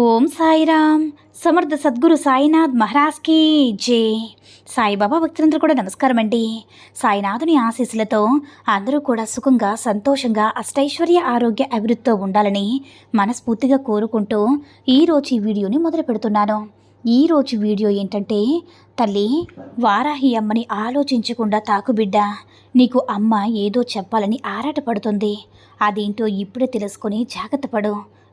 ఓం సాయిరామ్. సమర్థ సద్గురు సాయినాథ్ మహారాజ్కి జే. సాయిబాబా భక్తులందరూ కూడా నమస్కారం అండి. సాయినాథుని ఆశీస్సులతో అందరూ కూడా సుఖంగా సంతోషంగా అష్టైశ్వర్య ఆరోగ్య అభివృద్ధితో ఉండాలని మనస్ఫూర్తిగా కోరుకుంటూ ఈరోజు ఈ వీడియోని మొదలు పెడుతున్నాను. ఈరోజు వీడియో ఏంటంటే తల్లి వారాహి అమ్మని ఆలోచించకుండా తాకుబిడ్డ నీకు అమ్మ ఏదో చెప్పాలని ఆరాటపడుతుంది. అదేంటో ఇప్పుడే తెలుసుకొని జాగ్రత్త పడు.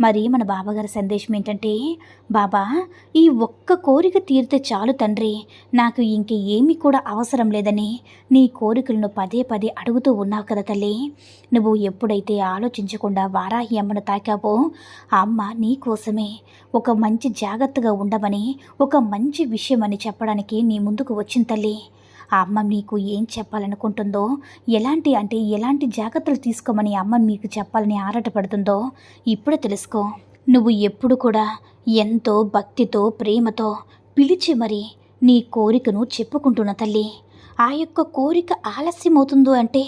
మరి మన బాబాగారి సందేశం ఏంటంటే బాబా ఈ ఒక్క కోరిక తీరితే చాలు తండ్రి. నాకు ఇంక ఏమీ కూడా అవసరం లేదని నీ కోరికలను పదే పదే అడుగుతూ ఉన్నావు కదా తల్లి. నువ్వు ఎప్పుడైతే ఆలోచించకుండా వారాహి అమ్మను తాకావో ఆ అమ్మ నీ కోసమే. ఒక మంచి జాగ్రత్తగా ఉండమని ఒక మంచి విషయం అని చెప్పడానికి నీ ముందుకు వచ్చింది తల్లి. ఆ అమ్మ మీకు ఏం చెప్పాలనుకుంటుందో ఎలాంటి అంటే ఎలాంటి జాగ్రత్తలు తీసుకోమని అమ్మ మీకు చెప్పాలని ఆరాటపడుతుందో ఇప్పుడే తెలుసుకో. నువ్వు ఎప్పుడు కూడా ఎంతో భక్తితో ప్రేమతో పిలిచి మరి నీ కోరికను చెప్పుకుంటున్న తల్లి. ఆ యొక్క కోరిక ఆలస్యమవుతుందో అంటే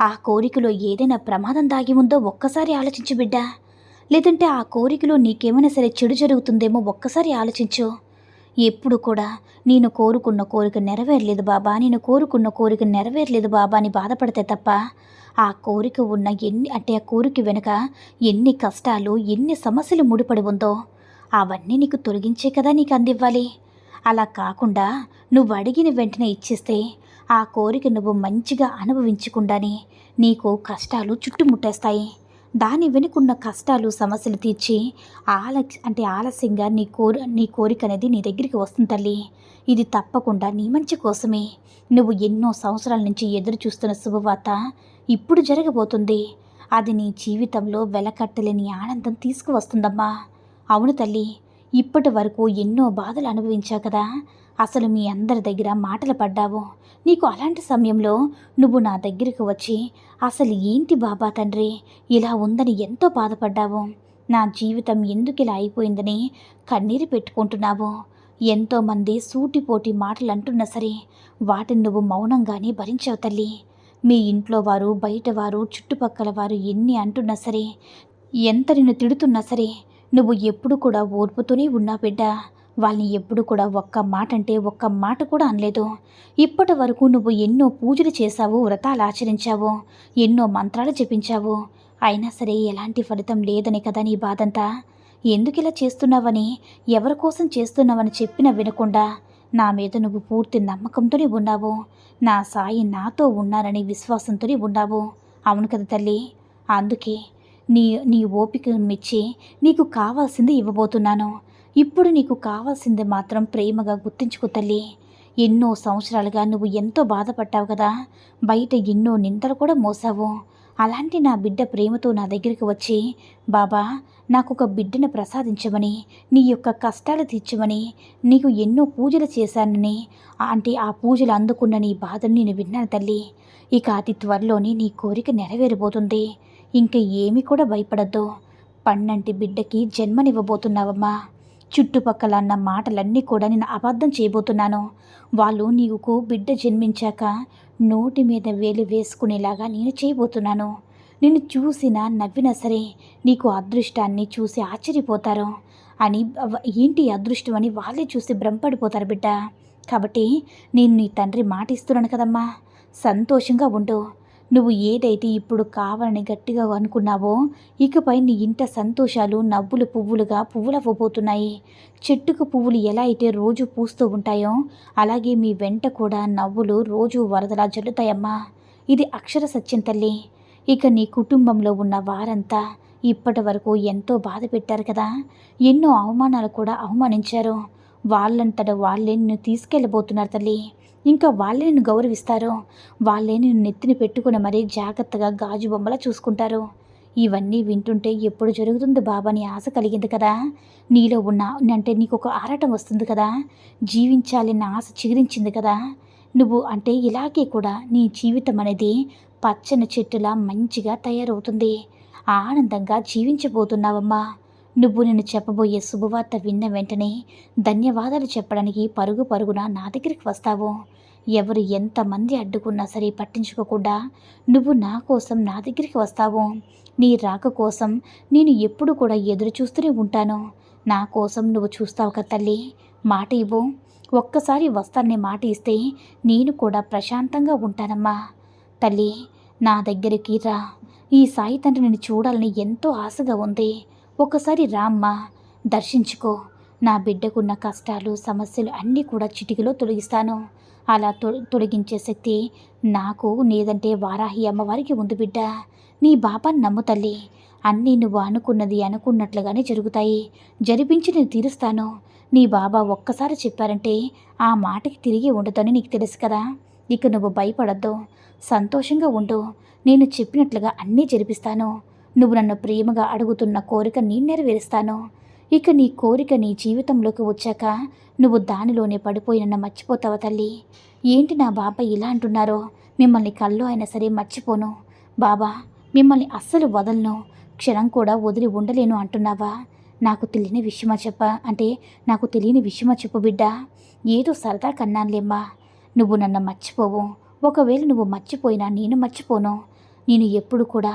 ఆ కోరికలో ఏదైనా ప్రమాదం దాగి ఉందో ఒక్కసారి ఆలోచించు బిడ్డా. లేదంటే ఆ కోరికలో నీకేమైనా సరే చెడు జరుగుతుందేమో ఒక్కసారి ఆలోచించు. ఎప్పుడు కూడా నేను కోరుకున్న కోరిక నెరవేరలేదు బాబా. నేను కోరుకున్న కోరిక నెరవేరలేదు బాబా అని బాధపడితే తప్ప ఆ కోరిక ఉన్న ఎన్ని అంటే ఆ కోరిక వెనుక ఎన్ని కష్టాలు ఎన్ని సమస్యలు ముడిపడి ఉందో అవన్నీ నీకు తొలగించే కదా నీకు అందివ్వాలి. అలా కాకుండా నువ్వు అడిగిన వెంటనే ఇచ్చేస్తే ఆ కోరిక నువ్వు మంచిగా అనుభవించకుండానే నీకు కష్టాలు చుట్టుముట్టేస్తాయి. దాని వెనుకున్న కష్టాలు సమస్యలు తీర్చి ఆల అంటే ఆలస్యంగా నీ కోరి నీ కోరిక అనేది నీ దగ్గరికి వస్తుంది తల్లి. ఇది తప్పకుండా నీ మంచి కోసమే. నువ్వు ఎన్నో సంవత్సరాల నుంచి ఎదురు చూస్తున్న శుభవార్త ఇప్పుడు జరగబోతుంది. అది నీ జీవితంలో వెలకట్టలేని ఆనందం తీసుకువస్తుందమ్మా. అవును తల్లి ఇప్పటి వరకు ఎన్నో బాధలు అనుభవించావు కదా. అసలు మీ అందరి దగ్గర మాటలు పడ్డావు. నీకు అలాంటి సమయంలో నువ్వు నా దగ్గరికి వచ్చి అసలు ఏంటి బాబా తండ్రి ఇలా ఉందని ఎంతో బాధపడ్డావు. నా జీవితం ఎందుకు ఇలా అయిపోయిందని కన్నీరు పెట్టుకుంటున్నావు. ఎంతోమంది సూటిపోటి మాటలు అంటున్నా సరే వాటిని నువ్వు మౌనంగానే భరించావు తల్లి. మీ ఇంట్లో వారు బయట వారు చుట్టుపక్కల వారు ఎన్ని అంటున్నా సరే ఎంత నిన్ను తిడుతున్నా సరే నువ్వు ఎప్పుడు కూడా ఓర్పుతూనే ఉన్నా బిడ్డ. వాళ్ళని ఎప్పుడు కూడా ఒక్క మాట అంటే ఒక్క మాట కూడా అనలేదు. ఇప్పటి వరకు నువ్వు ఎన్నో పూజలు చేశావు వ్రతాలు ఆచరించావు ఎన్నో మంత్రాలు జపించావు. అయినా సరే ఎలాంటి ఫలితం లేదని కదా నీ బాధంతా? ఎందుకు ఇలా చేస్తున్నావని ఎవరి కోసం చేస్తున్నావని చెప్పినా వినకుండా నా మీద నువ్వు పూర్తి నమ్మకంతోనే ఉన్నావు. నా సాయి నాతో ఉన్నారని విశ్వాసంతోనే ఉన్నావు. అవును కదా తల్లి? అందుకే నీ నీ ఓపికను మెచ్చి నీకు కావాల్సింది ఇవ్వబోతున్నాను. ఇప్పుడు నీకు కావాల్సింది మాత్రం ప్రేమగా గుర్తించుకో తల్లి. ఎన్నో సంవత్సరాలుగా నువ్వు ఎంతో బాధపడ్డావు కదా. బయట ఎన్నో నిందలు కూడా మోసావు. అలాంటి నా బిడ్డ ప్రేమతో నా దగ్గరికి వచ్చి బాబా నాకు ఒక బిడ్డను ప్రసాదించమని నీ యొక్క కష్టాలు తీర్చమని నీకు ఎన్నో పూజలు చేశానని అంటే ఆ పూజలు అందుకున్న నీ బాధను నేను విన్నాను తల్లి. ఇక అతి త్వరలోనే నీ కోరిక నెరవేరబోతుంది. ఇంక ఏమీ కూడా భయపడద్దు. పన్నంటి బిడ్డకి జన్మనివ్వబోతున్నావమ్మా. చుట్టుపక్కల అన్న మాటలన్నీ కూడా నేను అబద్ధం చేయబోతున్నాను. వాళ్ళు నీకు బిడ్డ జన్మించాక నోటి మీద వేలు వేసుకునేలాగా నేను చేయబోతున్నాను. నిన్ను చూసినా నవ్వినా సరే నీకు అదృష్టాన్ని చూసి ఆశ్చర్యపోతారు. అని ఏంటి అదృష్టం అని వాళ్ళే చూసి భ్రమపడిపోతారు బిడ్డ. కాబట్టి నేను నీ తండ్రి మాట ఇస్తున్నాను కదమ్మా. సంతోషంగా ఉండు. నువ్వు ఏదైతే ఇప్పుడు కావాలని గట్టిగా అనుకున్నావో ఇకపై నీ ఇంట సంతోషాలు నవ్వులు పువ్వులుగా పువ్వులవ్వబోతున్నాయి. చెట్టుకు పువ్వులు ఎలా అయితే రోజు పూస్తూ ఉంటాయో అలాగే మీ వెంట కూడా నవ్వులు రోజు వరదలా జల్లుతాయమ్మా. ఇది అక్షర సత్యం తల్లి. ఇక నీ కుటుంబంలో ఉన్న వారంతా ఇప్పటి వరకు ఎంతో బాధ పెట్టారు కదా. ఎన్నో అవమానాలు కూడా అవమానించారు. వాళ్ళంతట వాళ్ళే నిన్ను తీసుకెళ్ళబోతున్నారు తల్లి. ఇంకా వాళ్ళే నిన్ను గౌరవిస్తారు? వాళ్ళే నిన్ను నెత్తిని పెట్టుకుని మరీ జాగ్రత్తగా గాజు బొమ్మలా చూసుకుంటారు. ఇవన్నీ వింటుంటే ఎప్పుడు జరుగుతుంది బాబా అని ఆశ కలిగింది కదా? నీలో ఉన్న అంటే నీకు ఒక ఆరాటం వస్తుంది కదా? జీవించాలన్న ఆశ చిగురించింది కదా? నువ్వు అంటే ఇలాగే కూడా నీ జీవితం అనేది పచ్చని చెట్టులా మంచిగా తయారవుతుంది. ఆనందంగా జీవించబోతున్నావమ్మా. నువ్వు నేను చెప్పబోయే శుభవార్త విన్న వెంటనే ధన్యవాదాలు చెప్పడానికి పరుగు పరుగున నా దగ్గరికి వస్తావు. ఎవరు ఎంతమంది అడ్డుకున్నా సరే పట్టించుకోకుండా నువ్వు నా కోసం నా దగ్గరికి వస్తావు. నీ రాక కోసం నేను ఎప్పుడు కూడా ఎదురు చూస్తూనే ఉంటాను. నా కోసం నువ్వు చూస్తావు కదా తల్లి. మాట ఇవ్వు. ఒక్కసారి వస్తానని మాట ఇస్తే నేను కూడా ప్రశాంతంగా ఉంటానమ్మా. తల్లి నా దగ్గరికి రా. ఈ సాయి తండ్రి నేను చూడాలని ఎంతో ఆశగా ఉంది. ఒకసారి రామ్మా దర్శించుకో. నా బిడ్డకున్న కష్టాలు సమస్యలు అన్నీ కూడా చిటికలో తొలగిస్తాను. అలా తొ తొలగించే శక్తి నాకు లేదంటే వారాహి అమ్మవారికి ఉంది బిడ్డ. నీ బాబాని నమ్ము తల్లి. అన్నీ నువ్వు అనుకున్నది అనుకున్నట్లుగానే జరుగుతాయి. జరిపించి నేను తీరుస్తాను. నీ బాబా ఒక్కసారి చెప్పారంటే ఆ మాటకి తిరిగి ఉండదని నీకు తెలుసు కదా. ఇక నువ్వు భయపడద్దు. సంతోషంగా ఉండు. నేను చెప్పినట్లుగా అన్నీ జరిపిస్తాను. నువ్వు నన్ను ప్రేమగా అడుగుతున్న కోరిక నేను నెరవేరుస్తాను. ఇక నీ కోరిక నీ జీవితంలోకి వచ్చాక నువ్వు దానిలోనే పడిపోయి నన్ను మర్చిపోతావా తల్లి? ఏంటి నా బాబా ఇలా అంటున్నారో? మిమ్మల్ని కల్లో అయినా సరే మర్చిపోను. బాబా మిమ్మల్ని అస్సలు వదలను. క్షణం కూడా వదిలి ఉండలేను అంటున్నావా? నాకు తెలియని విషయమా చెప్ప అంటే నాకు తెలియని విషయమా చెప్పు బిడ్డ. ఏదో సరదా కన్నానులేమ్మా. నువ్వు నన్ను మర్చిపోవు. ఒకవేళ నువ్వు మర్చిపోయినా నేను మర్చిపోను. నేను ఎప్పుడు కూడా